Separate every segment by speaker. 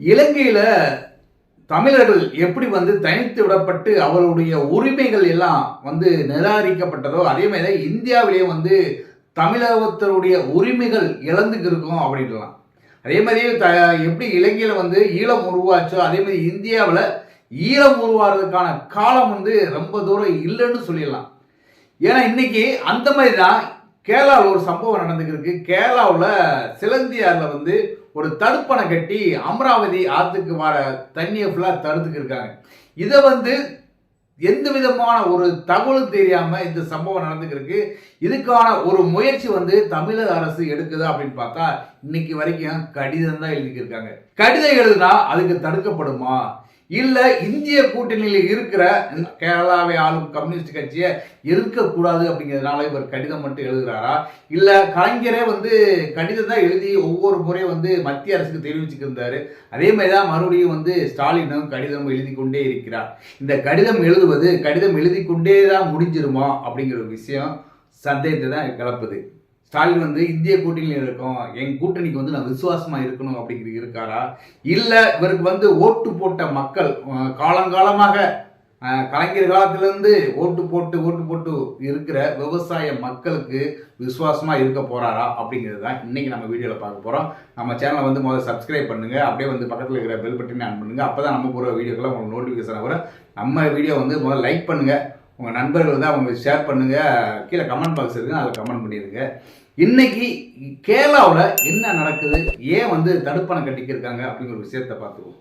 Speaker 1: இலங்கையில் தமிழர்கள் எப்படி வந்து தனித்து விடப்பட்டு அவருடைய உரிமைகள் எல்லாம் வந்து நிராகரிக்கப்பட்டதோ அதே மாதிரி இந்தியாவிலேயே வந்து தமிழகத்தினுடைய உரிமைகள் இழந்துக்கு இருக்கும் அப்படின்லாம் அதே மாதிரி த எப்படி இலங்கையில் வந்து ஈழம் உருவாச்சோ அதே மாதிரி இந்தியாவில் ஈழம் உருவாகிறதுக்கான காலம் வந்து ரொம்ப தூரம் இல்லைன்னு சொல்லிடலாம். ஏன்னா இன்னைக்கு அந்த மாதிரி தான் கேரளாவில் ஒரு சம்பவம் நடந்துக்கிருக்கு கேரளாவில் சிலந்தியாரில் வந்து ஒரு தடுப்பணை கட்டி அமராவதி ஆற்றுக்கு வர தண்ணியை ஃபுல்லாக தடுத்துக்கு இருக்காங்க. இதை வந்து எந்த விதமான ஒரு தகவலும் தெரியாம இந்த சம்பவம் நடந்துக்கிருக்கு இதுக்கான ஒரு முயற்சி வந்து தமிழக அரசு எடுக்குதா அப்படின்னு பார்த்தா இன்னைக்கு வரைக்கும் கடிதம் தான் எழுதிக்கிருக்காங்க கடிதம் எழுதுனா அதுக்கு தடுக்கப்படுமா? இல்லை இந்திய கூட்டணியில் இருக்கிற கேரளாவை ஆளும் கம்யூனிஸ்ட் கட்சியை இருக்கக்கூடாது அப்படிங்கிறதுனால இவர் கடிதம் மட்டும் எழுதுகிறாரா இல்லை கலைஞரே வந்து கடிதம் தான் எழுதி ஒவ்வொரு முறையும் வந்து மத்திய அரசுக்கு தெரிவிச்சுட்டு அதே மாதிரி தான் மறுபடியும் வந்து ஸ்டாலினும் கடிதம் எழுதி கொண்டே இருக்கிறார். இந்த கடிதம் எழுதுவது கடிதம் எழுதி கொண்டே தான் முடிஞ்சிருமா அப்படிங்கிற ஒரு விஷயம் சந்தேகத்தை தான் கிளப்புது. ஸ்டாலின் வந்து இந்திய கூட்டணியில் இருக்கோம். என் கூட்டணிக்கு வந்து நான் விசுவாசமாக இருக்கணும் அப்படிங்கிறது இருக்காரா? இல்லை இவருக்கு வந்து ஓட்டு போட்ட மக்கள் காலங்காலமாக கலைஞர் காலத்திலேருந்து ஓட்டு போட்டு ஓட்டு போட்டு இருக்கிற விவசாய மக்களுக்கு விசுவாசமாக இருக்க போகிறாரா அப்படிங்கிறது தான் இன்றைக்கி நம்ம வீடியோவில் பார்க்க போகிறோம் நம்ம சேனலை வந்து முதல்ல சப்ஸ்கிரைப் பண்ணுங்கள் அப்படியே வந்து பக்கத்தில் இருக்கிற பெல் பட்டினை ஆன் அப்போ தான் நம்ம போகிற வீடியோக்கெல்லாம் உங்களுக்கு நோட்டிஃபிகேஷன் வரும். நம்ம வீடியோ வந்து முதல்ல லைக் பண்ணுங்கள் உங்கள் நண்பர்கள் வந்து அவங்க ஷேர் பண்ணுங்கள் கீழே கமெண்ட் பாக்ஸ் இருக்கு அதில் கமெண்ட் பண்ணிடுங்க. இன்னைக்கு கேரளாவில் என்ன நடக்குது? ஏன் வந்து தடுப்பணை கட்டிக்கிருக்காங்க அப்படிங்கிற ஒரு விஷயத்தை பார்த்துக்குவோம்.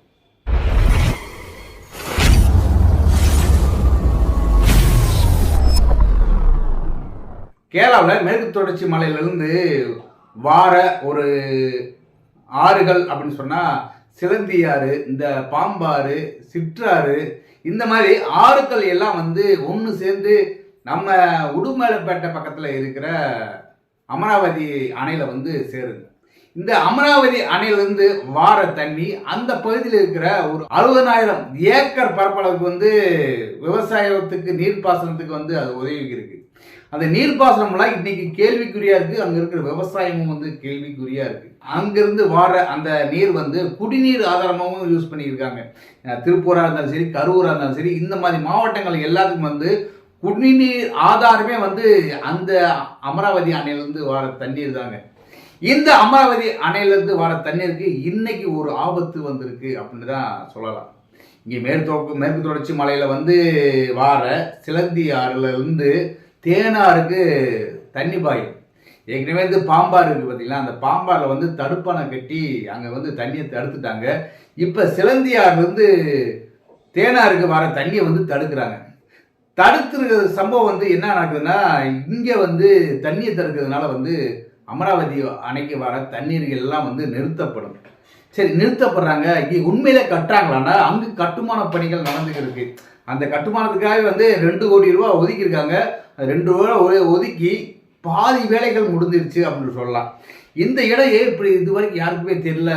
Speaker 1: கேரளாவில் மேற்கு தொடர்ச்சி மலையிலிருந்து வார ஒரு ஆறுகள் அப்படின்னு சொன்னால் சிலந்தி ஆறு இந்த பாம்பாறு சிற்றாறு இந்த மாதிரி ஆறுக்கள் எல்லாம் வந்து ஒன்று சேர்ந்து நம்ம உடுமலைப்பேட்டை பக்கத்தில் இருக்கிற அமராவதி அணையில் வந்து சேருது. இந்த அமராவதி அணையிலிருந்து வார தண்ணி அந்த பகுதியில் இருக்கிற ஒரு அறுபதனாயிரம் ஏக்கர் பரப்பளவுக்கு வந்து விவசாயத்துக்கு நீர்ப்பாசனத்துக்கு வந்து அது உதவி இருக்கு. அந்த நீர்ப்பாசனம்லாம் இன்னைக்கு கேள்விக்குறியா இருக்கு. அங்க இருக்கிற விவசாயமும் வந்து கேள்விக்குறியா இருக்கு. அங்கிருந்து வார அந்த நீர் வந்து குடிநீர் ஆதாரமாகவும் யூஸ் பண்ணியிருக்காங்க. திருப்பூரா இருந்தாலும் சரி கரூரா இருந்தாலும் சரி இந்த மாதிரி மாவட்டங்கள் எல்லாத்துக்கும் வந்து குடிநீர் ஆதாரமே வந்து அந்த அமராவதி அணையிலிருந்து வர தண்ணீர் தாங்க. இந்த அமராவதி அணையிலிருந்து வர தண்ணீருக்கு இன்னைக்கு ஒரு ஆபத்து வந்திருக்கு அப்படின்னு தான் சொல்லலாம். இங்கே மேற்கு மேற்கு தொடர்ச்சி மலையில் வந்து வார சிலந்தி ஆறுல இருந்து தேனாருக்கு தண்ணி பாயும். ஏற்கனவே வந்து பாம்பாறு இருக்குது பார்த்தீங்களா அந்த பாம்பாரில் வந்து தடுப்பான கட்டி அங்கே வந்து தண்ணியை தடுத்துட்டாங்க. இப்போ சிலந்தியாறுலேருந்து தேனாருக்கு வர தண்ணியை வந்து தடுக்கிறாங்க. தடுத்துருக்கிற சம்பவம் வந்து என்ன நடக்குதுன்னா இங்கே வந்து தண்ணியை தடுக்கிறதுனால வந்து அமராவதி அணைக்கு வர தண்ணீர்கள் எல்லாம் வந்து நிறுத்தப்படும். சரி நிறுத்தப்படுறாங்க. இங்கே உண்மையில கட்டுறாங்களான்னா அங்கு கட்டுமான பணிகள் நடந்துட்டு இருக்கு. அந்த கட்டுமானத்துக்காக வந்து ரெண்டு கோடி ரூபா ஒதுக்கியிருக்காங்க. ரெண்டு வேலை ஒரே ஒதுக்கி பாதி வேலைகள் முடிஞ்சிருச்சு அப்படின்னு சொல்லலாம். இந்த இடம் ஏன் இப்படி இது வரைக்கும் யாருக்குமே தெரியல.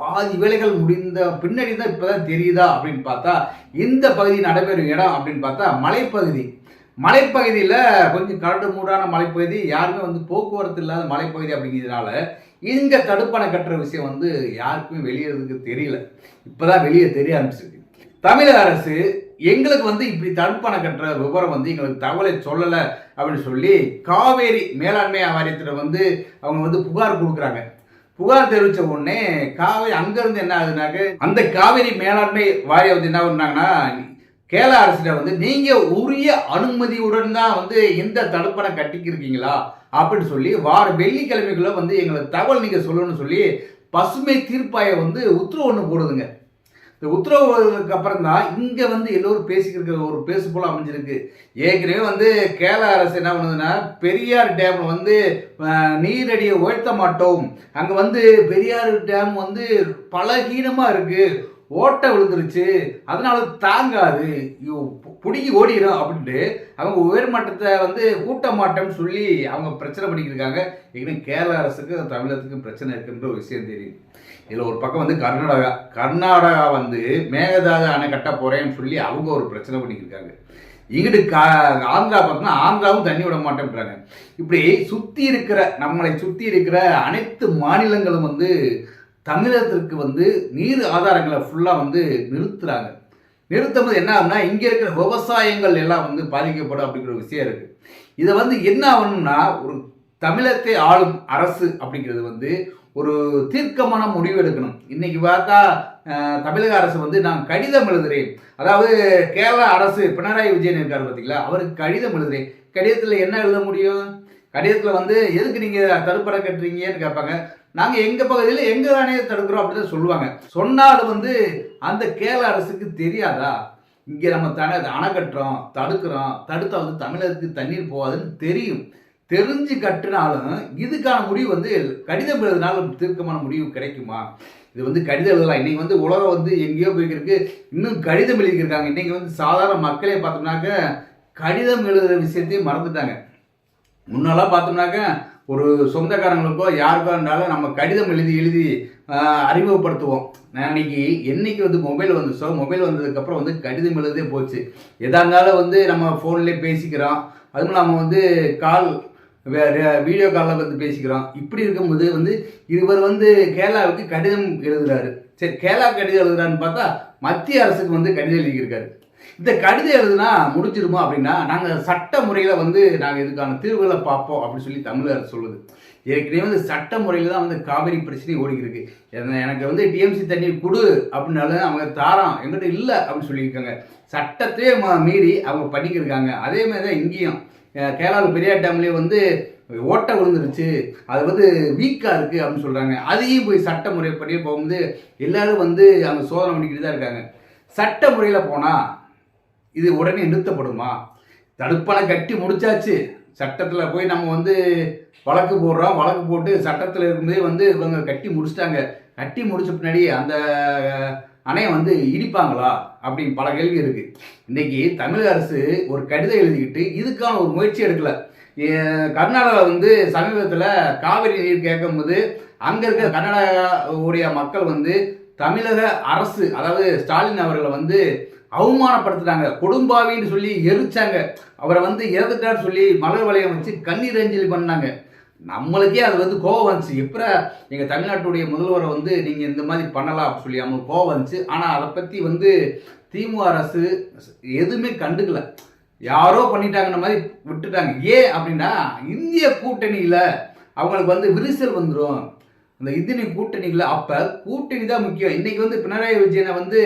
Speaker 1: பாதி வேலைகள் முடிந்த பின்னாடி தான் இப்போதான் தெரியுதா அப்படின்னு பார்த்தா இந்த பகுதி நடைபெறும் இடம் அப்படின்னு பார்த்தா மலைப்பகுதி. மலைப்பகுதியில் கொஞ்சம் கரடு மூடான மலைப்பகுதி யாருமே வந்து போக்குவரத்து இல்லாத மலைப்பகுதி அப்படிங்கிறதுனால இங்கே தடுப்பணை கட்டுற விஷயம் வந்து யாருக்குமே வெளியேறதுக்கு தெரியல. இப்போ தான் வெளியே தெரிய ஆரம்பிச்சிருக்கு. தமிழக அரசு எங்களுக்கு வந்து இப்படி தடுப்பணை கட்டுற விவரம் வந்து எங்களுக்கு தகவலை சொல்லலை அப்படின்னு சொல்லி காவேரி மேலாண்மை வாரியத்தில் வந்து அவங்க வந்து புகார் கொடுக்குறாங்க. புகார் தெரிவித்த உடனே காவேரி அங்கேருந்து என்ன ஆகுதுனாக்க அந்த காவேரி மேலாண்மை வாரியம் வந்து என்ன பண்ணாங்கன்னா கேரள அரசிட வந்து நீங்கள் உரிய அனுமதியுடன் தான் வந்து இந்த தடுப்பணை கட்டிக்கிருக்கீங்களா அப்படின்னு சொல்லி வார வெள்ளிக்கிழமைக்குள்ள வந்து எங்களுக்கு தகவல் நீங்கள் சொல்லணும்னு சொல்லி பசுமை தீர்ப்பாயை வந்து உத்தரவு ஒன்று போடுதுங்க. இந்த உத்தரவுக்கு அப்புறம் தான் வந்து எல்லோரும் பேசிக்கிற ஒரு பேசு போல் அமைஞ்சிருக்கு. ஏற்கனவே வந்து கேரள அரசு என்ன பண்ணுதுன்னா பெரியார் டேமில் வந்து நீரடியை உயர்த்த மாட்டோம். அங்கே வந்து பெரியார் டேம் வந்து பலகீனமாக இருக்குது ஓட்டை விழுந்துருச்சு. அதனால தாங்காது. ஐயோ, புடுங்கி ஓடிடும் அப்படின்ட்டு அவங்க உயர்மட்டத்தை வந்து கூட்ட மாட்டோம்னு சொல்லி அவங்க பிரச்சனை பண்ணிக்கிருக்காங்க. இன்னும் கேரள அரசுக்கு தமிழகத்துக்கும் பிரச்சனை இருக்குன்ற ஒரு விஷயம் தெரியும் இதில் ஒரு பக்கம் வந்து கர்நாடகா. கர்நாடகா வந்து மேகதாது அணை கட்ட போகிறேன்னு சொல்லி அவங்க ஒரு பிரச்சனை பண்ணிக்கிருக்காங்க. இங்கிட்டு கா ஆந்திரா பார்த்தோம்னா ஆந்திராவும் தண்ணி விட மாட்டேன்றாங்க. இப்படி சுற்றி இருக்கிற நம்மளை சுற்றி இருக்கிற அனைத்து மாநிலங்களும் வந்து தமிழகத்திற்கு வந்து நீர் ஆதாரங்களை ஃபுல்லாக வந்து நிறுத்துறாங்க. நிறுத்தும் போது என்ன ஆகும்னா இங்கே இருக்கிற விவசாயங்கள் எல்லாம் வந்து பாதிக்கப்படும் அப்படிங்கிற ஒரு விஷயம் இருக்குது இதை வந்து என்ன ஆகணும்னா ஒரு தமிழத்தை ஆளும் அரசு அப்படிங்கிறது வந்து ஒரு தீர்க்கமான முடிவு எடுக்கணும். இன்னைக்கு பார்த்தா தமிழக அரசு வந்து நான் கடிதம் எழுதுறேன். அதாவது கேரள அரசு பினராயி விஜயன் இருக்கார் பார்த்தீங்களா அவருக்கு கடிதம் எழுதுறேன். கடிதத்தில் என்ன எழுத முடியும்? கடிதத்தில் வந்து எதுக்கு நீங்கள் தடுப்படை கட்டுறீங்கன்னு கேட்பாங்க. நாங்கள் எங்கள் பகுதியில் எங்கள் தானே தடுக்கிறோம் அப்படின்னு தான் சொல்லுவாங்க. சொன்னாலும் வந்து அந்த கேரள அரசுக்கு தெரியாதா? இங்கே நம்ம தன அணை கட்டுறோம் தடுக்கிறோம் தடுத்தா வந்து தமிழருக்கு தண்ணீர் போகாதுன்னு தெரியும். தெரிஞ்சு கட்டினாலும் இதுக்கான முடிவு வந்து கடிதம் எழுதினாலும் தீர்க்கமான முடிவு கிடைக்குமா? இது வந்து கடிதம் எழுதலாம். இன்னைக்கு வந்து உலகம் வந்து எங்கேயோ போய்க்கிருக்கு இன்னும் கடிதம் எழுதியிருக்காங்க. இன்றைக்கி வந்து சாதாரண மக்களே பார்த்தோம்னாக்க கடிதம் எழுதுகிற விஷயத்தையும் மறந்துட்டாங்க. முன்னெல்லாம் பார்த்தோம்னாக்க ஒரு சொந்தக்காரங்களுக்கோ யாருக்கோ இருந்தாலும் நம்ம கடிதம் எழுதி எழுதி அறிமுகப்படுத்துவோம். நான் இன்னைக்கு என்னைக்கு வந்து மொபைல் வந்துச்சோ மொபைல் வந்ததுக்கப்புறம் வந்து கடிதம் எழுதே போச்சு. எதா இருந்தாலும் வந்து நம்ம ஃபோன்லேயே பேசிக்கிறோம். அதுவும் நம்ம வந்து கால் வீடியோ காலில் வந்து பேசிக்கிறோம். இப்படி இருக்கும்போது வந்து இவர் வந்து கேரளாவுக்கு கடிதம் எழுதுறாரு. சரி கேரளா கடிதம் எழுதுறாருன்னு பார்த்தா மத்திய அரசுக்கு வந்து கடிதம் எழுதியிருக்காரு. இந்த கடிதம் எழுதுனா முடிச்சிருமா அப்படின்னா நாங்கள் சட்ட முறையில் வந்து நாங்கள் இதுக்கான தீர்வுகளை பார்ப்போம் அப்படின்னு சொல்லி தமிழக அரசு சொல்லுது. ஏற்கனவே வந்து சட்ட முறையில் தான் வந்து காவிரி பிரச்சனை ஓடிக்கிட்டு இருக்கு. எனக்கு வந்து டிஎம்சி தண்ணீர் கொடு அப்படின்னாலும் அவங்க தாராம் எங்கிட்ட இல்லை அப்படின்னு சொல்லியிருக்காங்க. சட்டத்தையே ம- மீறி அவங்க பண்ணிக்கிருக்காங்க. அதே மாதிரி தான் இங்கேயும். கேரளாவில் பெரியார் டேம்லேயே வந்து ஓட்டை விழுந்துருச்சு. அது வந்து வீக்காக இருக்குது அப்படின்னு சொல்கிறாங்க அதையும் போய் சட்ட முறைப்படியே போகும்போது எல்லோரும் வந்து அந்த சோதனை பண்ணிக்கிட்டு தான் இருக்காங்க. சட்ட முறையில் போனால் இது உடனே நிறுத்தப்படுமா? தடுப்பணை கட்டி முடிச்சாச்சு. சட்டத்தில் போய் நம்ம வந்து வழக்கு போடுறோம். வழக்கு போட்டு சட்டத்தில் இருக்கும்போதே வந்து இவங்க கட்டி முடிச்சிட்டாங்க. கட்டி முடிச்ச பின்னாடி அந்த அணையை வந்து இடிப்பாங்களா? அப்படின்னு பல கேள்வி இருக்கு. இன்னைக்கு தமிழக அரசு ஒரு கடிதம் எழுதிக்கிட்டு இதுக்கான ஒரு முயற்சி எடுக்கல. கர்நாடகாவில் வந்து சமீபத்தில் காவிரி நீர் கேட்கும்போது அங்கே இருக்க கர்நாடகாவுடைய மக்கள் வந்து தமிழக அரசு அதாவது ஸ்டாலின் அவர்களை வந்து அவமானப்படுத்துறாங்க கொடும்பாவின்னு சொல்லி எரிச்சாங்க. அவரை வந்து இறந்துட்டார் சொல்லி மலர் வளையம் வச்சு கண்ணீர் அஞ்சலி பண்ணாங்க. நம்மளுக்கே அது வந்து கோவம் வந்துச்சு. எப்போ எங்கள் தமிழ்நாட்டுடைய முதல்வரை வந்து நீங்கள் இந்த மாதிரி பண்ணலாம் அப்படின்னு சொல்லி அவங்களுக்கு கோவம் வந்துச்சு. ஆனால் அதை பற்றி வந்து திமுக அரசு எதுவுமே கண்டுக்கல. யாரோ பண்ணிட்டாங்கன்ற மாதிரி விட்டுட்டாங்க. ஏன் அப்படின்னா இந்திய கூட்டணியில் அவங்களுக்கு வந்து விரிசல் வந்துடும் அந்த இந்திய கூட்டணிகளை அப்போ கூட்டணி தான் முக்கியம். இன்னைக்கு வந்து பினராயி விஜயனை வந்து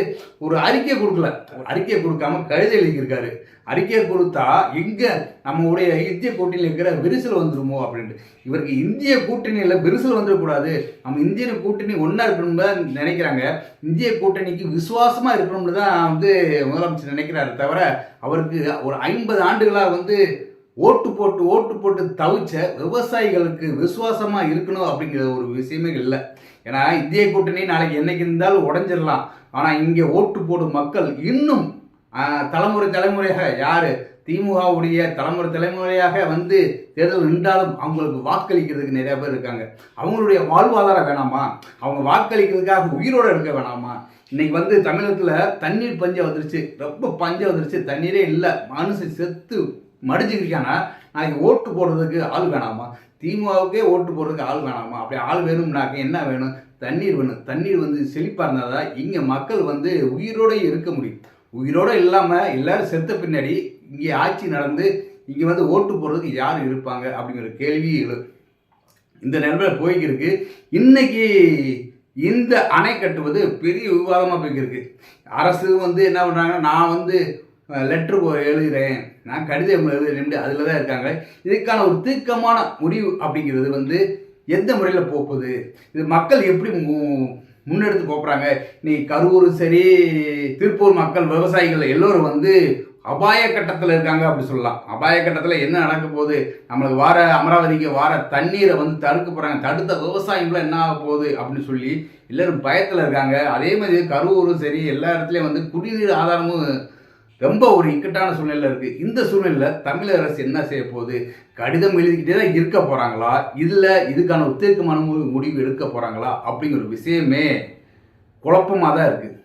Speaker 1: ஒரு அறிக்கை கொடுக்கல. அறிக்கை கொடுக்காம கழுதை எழுதியிருக்காரு. அறிக்கை கொடுத்தா எங்கே நம்மளுடைய இந்திய கூட்டணியில் இருக்கிற விரிசல் வந்துருமோ அப்படின்ட்டு. இவருக்கு இந்திய கூட்டணியில் விரிசல் வந்துடக்கூடாது. நம்ம இந்திய கூட்டணி ஒன்றா இருக்கணும்னு தான் நினைக்கிறாங்க. இந்திய கூட்டணிக்கு விசுவாசமாக இருக்கணும்னு தான் வந்து முதலமைச்சர் நினைக்கிறாரு தவிர அவருக்கு ஒரு ஐம்பது ஆண்டுகளாக வந்து ஓட்டு போட்டு ஓட்டு போட்டு தவிச்ச விவசாயிகளுக்கு விசுவாசமா இருக்கணும் அப்படிங்கிற ஒரு விஷயமே இல்லை. ஏன்னா இந்திய கூட்டணி நாளைக்கு என்னைக்கு இருந்தாலும் உடஞ்சிடலாம். ஆனா இங்க ஓட்டு போடும் மக்கள் இன்னும் தலைமுறை தலைமுறையாக யாரு? திமுகவுடைய தலைமுறை தலைமுறையாக வந்து தேர்தல் நின்றாலும் அவங்களுக்கு வாக்களிக்கிறதுக்கு நிறைய பேர் இருக்காங்க. அவங்களுடைய வாழ்வாதாரம் வேணாமா? அவங்க வாக்களிக்கிறதுக்காக உயிரோட இருக்க வேணாமா? இன்னைக்கு வந்து தமிழகத்தில் தண்ணீர் பஞ்சம் வந்துருச்சு. ரொம்ப பஞ்சம் வந்துருச்சு. தண்ணீரே இல்லை. மனுஷன் செத்து மடிச்சுக்கிட்டானா நாளைக்கு ஓட்டு போடுறதுக்கு ஆள் வேணாமா? திமுகவுக்கே ஓட்டு போடுறதுக்கு ஆள் வேணாமா? அப்படி ஆள் வேணும்னாக்க என்ன வேணும்? தண்ணீர் வேணும். தண்ணீர் வந்து செழிப்பாக இருந்தால் தான் இங்கே மக்கள் வந்து உயிரோடு இருக்க முடியும். உயிரோட இல்லாமல் எல்லாரும் செத்த பின்னாடி இங்கே ஆட்சி நடந்து இங்கே வந்து ஓட்டு போடுறதுக்கு யார் இருப்பாங்க? அப்படிங்கிற கேள்வி இந்த நிலைமையில் போய்க்கிருக்கு. இன்னைக்கு இந்த அணை கட்டுவது பெரிய விவாதமாக போய்க்கிருக்கு. அரசு வந்து என்ன பண்ணுறாங்கன்னா நான் வந்து லெட்ரு எழுதுகிறேன் நான் கடிதம் எழுதுகிறேன் அதில் தான் இருக்காங்க. இதுக்கான ஒரு தீர்க்கமான முடிவு அப்படிங்கிறது வந்து எந்த முறையில் போகுது? இது மக்கள் எப்படி மு- முன்னெடுத்து போகிறாங்க நீ கரூர் சரி திருப்பூர் மக்கள் விவசாயிகள் எல்லோரும் வந்து அபாய கட்டத்தில் இருக்காங்க அப்படி சொல்லலாம். அபாய கட்டத்தில் என்ன நடக்க போகுது? நம்மளுக்கு வார அமராவதிக்கு வார தண்ணீரை வந்து தடுக்க போகிறாங்க தடுத்த விவசாயங்களும் என்ன ஆக போகுது அப்படின்னு சொல்லி எல்லோரும் பயத்தில் இருக்காங்க. அதே மாதிரி கரூரும் சரி எல்லா இடத்துலையும் வந்து குடிநீர் ஆதாரமும் ரொம்ப ஒரு இக்கட்டான சூழ்நிலை இருக்குது இந்த சூழ்நிலையில் தமிழக அரசு என்ன செய்ய போகுது? கடிதம் எழுதிக்கிட்டே தான் இருக்க போகிறாங்களா இல்லை இதுக்கான உத்தேக்கமான முடிவு எடுக்க போகிறாங்களா அப்படிங்கிற ஒரு விஷயமே குழப்பமாக தான் இருக்குது